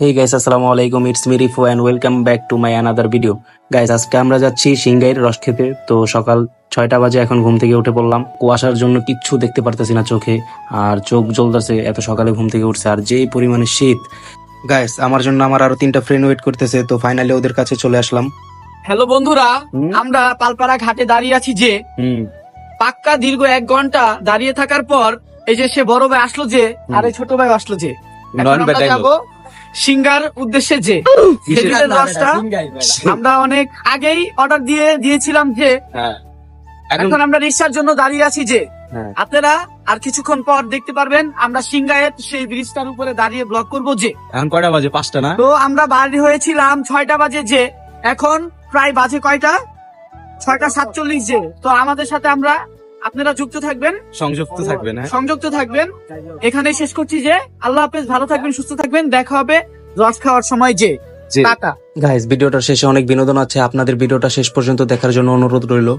হেই guys আসসালামু আলাইকুম it's me Rifu and welcome back to my another video guys আজকে আমরা যাচ্ছি সিংগাইয়ের রস খেতে। তো সকাল ছয়টা বাজে এখন ঘুম থেকে উঠে পড়লাম। কুয়াশার জন্য কিচ্ছু দেখতে পারতেছি না চোখে আর চোখ জ্বলতেছে এত সকালে ঘুম থেকে উঠছে আর যেই পরিমাণে শীত। গাইস আমার জন্য আমার আরও তিনটা ফ্রেন্ড ওয়েট করতেছে তো ফাইনালি ওদের কাছে চলে আসলাম। হ্যালো বন্ধুরা? আমরা পালপাড়া ঘাটে দাঁড়িয়ে আছি যে পাক্কা দীর্ঘ এক ঘণ্টা দাঁড়িয়ে থাকার পর এই যে সে বড় ভাই আসলো যে আর এই ছোট ভাই আসলো যে। এখন আমরা যাব সিঙ্গার উদ্দেশ্যে যে খেজুরের রসটা আমরা অনেক আগেই অর্ডার দিয়ে দিয়েছিলাম যে হ্যাঁ। এখন আমরা রিক্সার জন্য দাঁড়িয়ে আছি যে হ্যাঁ। আপনারা আর কিছুক্ষণ পর দেখতে পারবেন আমরা সিঙ্গায়ের সেই ব্রিজটার উপরে দাঁড়িয়ে ব্লক করব যে। এখন কয়টা বাজে? পাঁচটা না? তো আমরা বাড়ি হয়েছিলাম ছয়টা বাজে যে। এখন প্রায় বাজে কয়টা? ছয়টা সাতচল্লিশ যে। তো আমাদের সাথে আমরা আপনারা যুক্ত থাকবেন। সংযুক্ত থাকবেন সংযুক্ত থাকবেন। এখানে শেষ করছি যে। আল্লাহ হাফেজ ভালো থাকবেন সুস্থ থাকবেন। দেখা হবে রস খাওয়ার সময় যে। টাটা গাইস ভিডিওটার শেষে অনেক বিনোদন আছে। আপনাদের ভিডিওটা শেষ পর্যন্ত দেখার জন্য অনুরোধ রইল।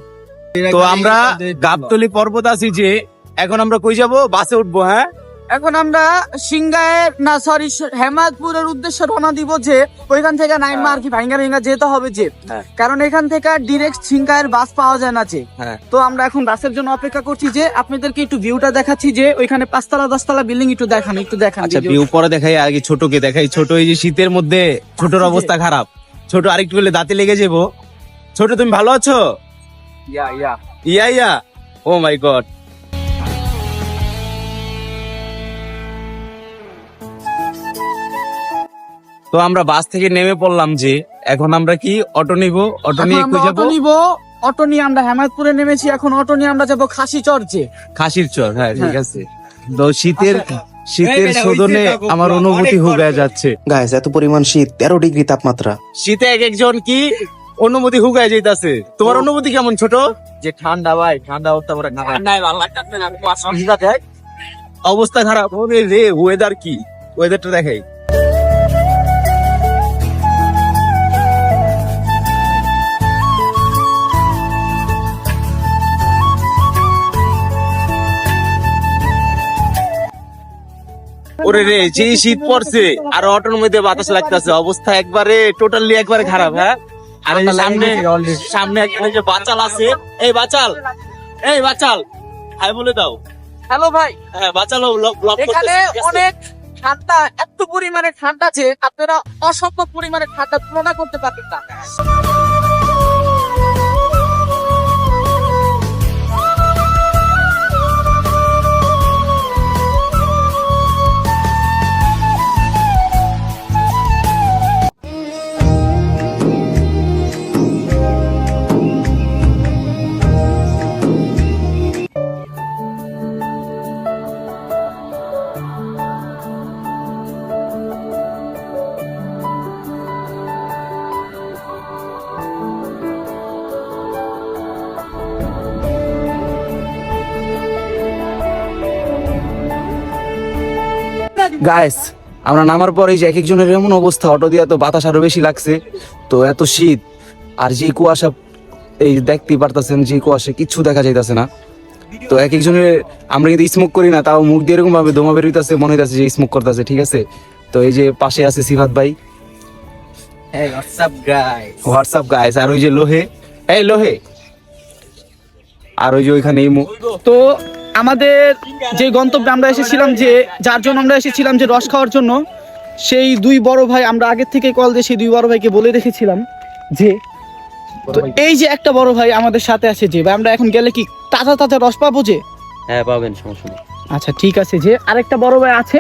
তো আমরা গাবতলি পর্বত আছি যে এখন আমরা কই যাব? বাসে উঠবো হ্যাঁ? এখন আমরা সিংগায়ের না সরি হেমাদপুরের উদ্দেশ্যে রওনা দিব যে ওইখান থেকে নাইমা আর কি ভাঙ্গা ভেঙ্গা যেতে হবে যে। হ্যাঁ। কারণ এখান থেকে ডিরেক্ট সিংগায়ের বাস পাওয়া যায় না যে। হ্যাঁ। তো আমরা এখন বাসের জন্য অপেক্ষা করছি যে আপনাদেরকে একটু ভিউটা দেখাচ্ছি যে ওইখানে পাঁচতলা দশতলা বিল্ডিং একটু দেখান একটু দেখান আচ্ছা ভিউ পরে দেখাই আগে ছোটকে দেখাই। ছোট এই যে শীতের মধ্যে ছোটর অবস্থা খারাপ। ছোট আরেকটু হলে দাঁতে লেগে যাব। ছোট তুমি ভালো আছো? ইয়া ইয়া। ইয়া ইয়া। ও মাই গড তো আমরা বাস থেকে নেমে পড়লাম যে এখন আমরা কি অটো নিব? অটো নিয়ে আমরা কই যাব? অটো নিব। অটো নিয়ে আমরা হেমাদপুরে নেমেছি এখন অটো নিয়ে আমরা যাব খাসি চর্চে। খাসির চর হ্যাঁ ঠিক হ্যাঁ। আছে। তো শীতের আচ্ছা। শীতের শোধনে আমার অনুভূতি হুগে যাচ্ছে। গাইস এত পরিমাণ শীত তেরো ডিগ্রি তাপমাত্রা। শীতে এক একজন কি অনুমতি হুগায় যাইতাছে? তোমার অনুভূতি কেমন ছোট? যে ঠান্ডা ভাই ঠান্ডা অবস্থা করে অবস্থা খারাপ। হবে রে ওয়েদার কি? ওয়েদারটা দেখাই। ওরে রে যে শীত পড়ছে আর অটোর মধ্যে বাতাস লাগতেছে অবস্থা একবারে টোটালি একবারে খারাপ হ্যাঁ? আর সামনে সামনে একটা যে বাচাল আছে এই বাচাল এই বাচাল হাই বলে দাও। হ্যালো ভাই। হ্যাঁ বাচালো ব্লক এখানে অনেক ঠান্ডা এত পরিমাণে ঠান্ডা যে আপনারা অসম্ভব পরিমাণে ঠান্ডা তুলনা করতে পারবেন না। গাইস আমরা নামার পরে যে এক একজনের এমন অবস্থা অটো দিয়া তো বাতাস আরও বেশি লাগছে। তো এত শীত আর যে কুয়াশা এই দেখতে পারতাছেন যে কুয়াশা কিচ্ছু দেখা যাইতেছে না। তো এক একজনের আমরা কিন্তু স্মোক করি না তাও মুখ দিয়ে এরকম ভাবে দমা বেরোইতাছে মনে হইতাছে যে স্মোক করতেছে ঠিক আছে? তো এই যে পাশে আছে সিফাত ভাই। হোয়াটসঅ্যাপ গাইস আর ওই যে লোহে এই লোহে। আর ওই যে ওইখানে তো আমাদের যে গন্তব্যে আমরা এসেছিলাম যে যার জন্য আমরা এসেছিলাম যে রস খাওয়ার জন্য সেই দুই বড় ভাই আমরা আগের থেকে কল দিয়ে সেই দুই বড় ভাইকে বলে রেখেছিলাম যে তো এই যে একটা বড় ভাই আমাদের সাথে আছে যে ভাই আমরা এখন গেলে কি তাজা তাজা রস পাবো যে? হ্যাঁ পাবেন সমস্যা নেই। আচ্ছা ঠিক আছে যে আরেকটা বড় ভাই আছে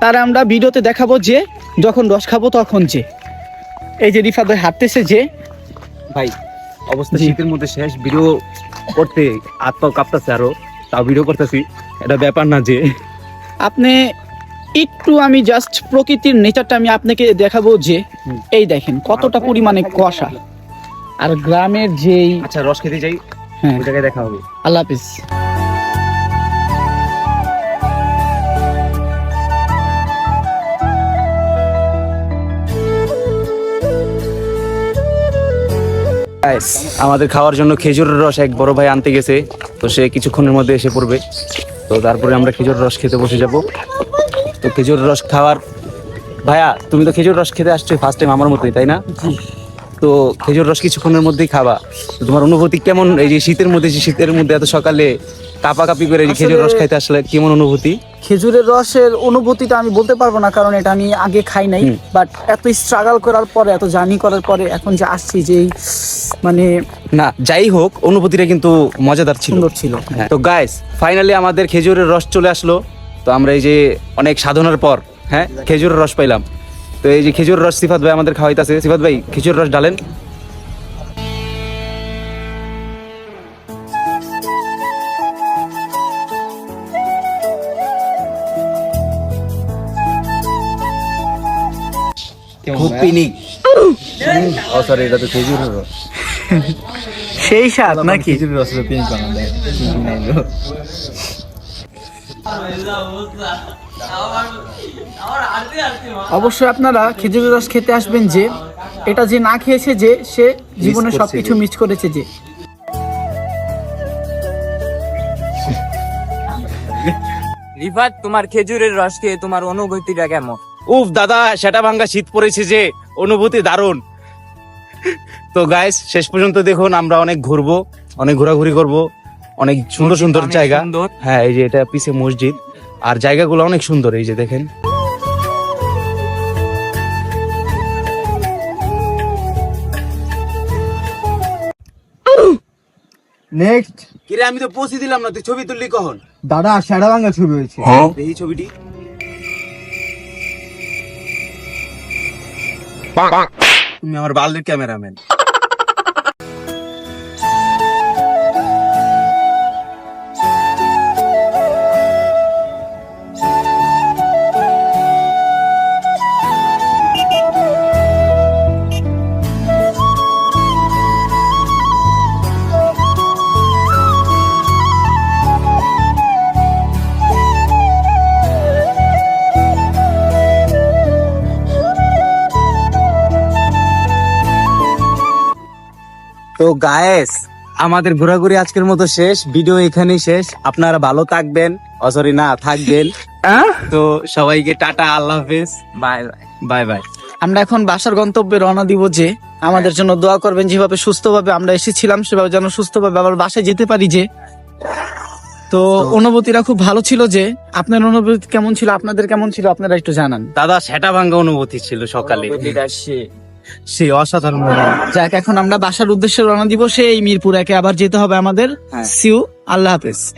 তার আমরা ভিডিওতে দেখাবো যে যখন রস খাব তখন যে। এই যে রিফাত ভাই হাঁটতেছে যে। ভাই অবস্থা শীতের মধ্যে শেষ ভিডিও করতে পাও কাঁপতেছে আরও। তাও ভিডিও করতেছি। এটা ব্যাপার না যে। আপনি একটু আমি জাস্ট প্রকৃতির নেচারটা আমি আপনাকে দেখাবো যে এই দেখেন কতটা পরিমাণে কুয়াশা। আর গ্রামের যেই আচ্ছা রস খেতে যাই হ্যাঁ। দেখা হবে। আল্লাহ হাফিজ। আমাদের খাওয়ার জন্য খেজুরের রস এক বড় ভাই আনতে গেছে। তো সে কিছুক্ষণের মধ্যে এসে পড়বে। তো তারপরে আমরা খেজুর রস খেতে বসে যাব। তো খেজুর রস খাওয়ার ভাইয়া, তুমি তো খেজুর রস খেতে আসছো ফার্স্ট টাইম আমার মতোই, তাই না? তো খেজুর রস কিছুক্ষণের মধ্যেই খাবা। তো তোমার অনুভূতি কেমন? এই যে শীতের মধ্যে যে শীতের মধ্যে এত সকালে কাপা কাপি করে যে খেজুর রস খাইতে আসলে কেমন অনুভূতি? খেজুরের রসের অনুভূতিটা আমি বলতে পারব না কারণ এটা আমি আগে খাই নাই। বাট এত স্ট্রাগল করার পরে এত জার্নি করার পরে এখন যে আসছি যে মানে না যাই হোক অনুভূতিটা কিন্তু মজাদার ছিল। সুন্দর ছিল। হ্যাঁ। তো গাইস ফাইনালি আমাদের খেজুরের রস চলে আসলো। তো আমরা এই যে অনেক সাধনার পর হ্যাঁ খেজুরের রস পাইলাম। তো এই যে খেজুর রস সিফাত ভাই আমাদের খাওয়াইতাছে। সিফাত ভাই খেজুরের রস ডালেন ও সরি এটা তো খেজুরের রস। সেই স্বাদ নাকি? অবশ্যই আপনারা খেজুরের রস খেতে আসবেন যে এটা যে না খেয়েছে যে সে জীবনে সবকিছু মিস করেছে যে। রিফাত তোমার খেজুরের রস খেয়ে তোমার অনুভূতিটা কেমন? উফ দাদা সেটা ভাঙ্গা শীত পড়েছে যে অনুভূতি দারুণ। তো গাইস শেষ পর্যন্ত দেখুন আমরা অনেক ঘুরবো অনেক ঘোরাঘুরি করব। অনেক সুন্দর সুন্দর জায়গা। হ্যাঁ এই যে এটা পিছে মসজিদ। আর জায়গাগুলো অনেক সুন্দর এই যে দেখেন। নেক্সট কিরে আমি তো পৌঁছে দিলাম না তুই ছবি তুললি কখন? দাদা সেরা বাংলা ছবি হয়েছে। এই ছবিটি। তুমি আমার বালের ক্যামেরাম্যান। তো গায়েস আমাদের ঘোরাঘুরি আজকের মতো শেষ। ভিডিও এখানেই শেষ। আপনারা ভালো থাকবেন। ও সরি না থাকবেন। তো সবাইকে টাটা আল্লাহ হাফেজ। বাই বাই বাই বাই আমরা এখন বাসার গন্তব্যে রওনা দিব যে আমাদের জন্য দোয়া করবেন যেভাবে সুস্থভাবে আমরা এসেছিলাম সেভাবে যেন সুস্থভাবে আবার বাসায় যেতে পারি যে। তো অনুভূতিটা খুব ভালো ছিল যে আপনার অনুভূতি কেমন ছিল আপনাদের কেমন ছিল আপনারা একটু জানান। দাদা সেটা ভাঙ্গা অনুভূতি ছিল সকালে। সে অসাধারণ যাক এখন আমরা বাসার উদ্দেশ্যে রওনা দিব। সেই মিরপুর একে আবার যেতে হবে আমাদের। হ্যাঁ। সিউ আল্লাহ হাফেজ।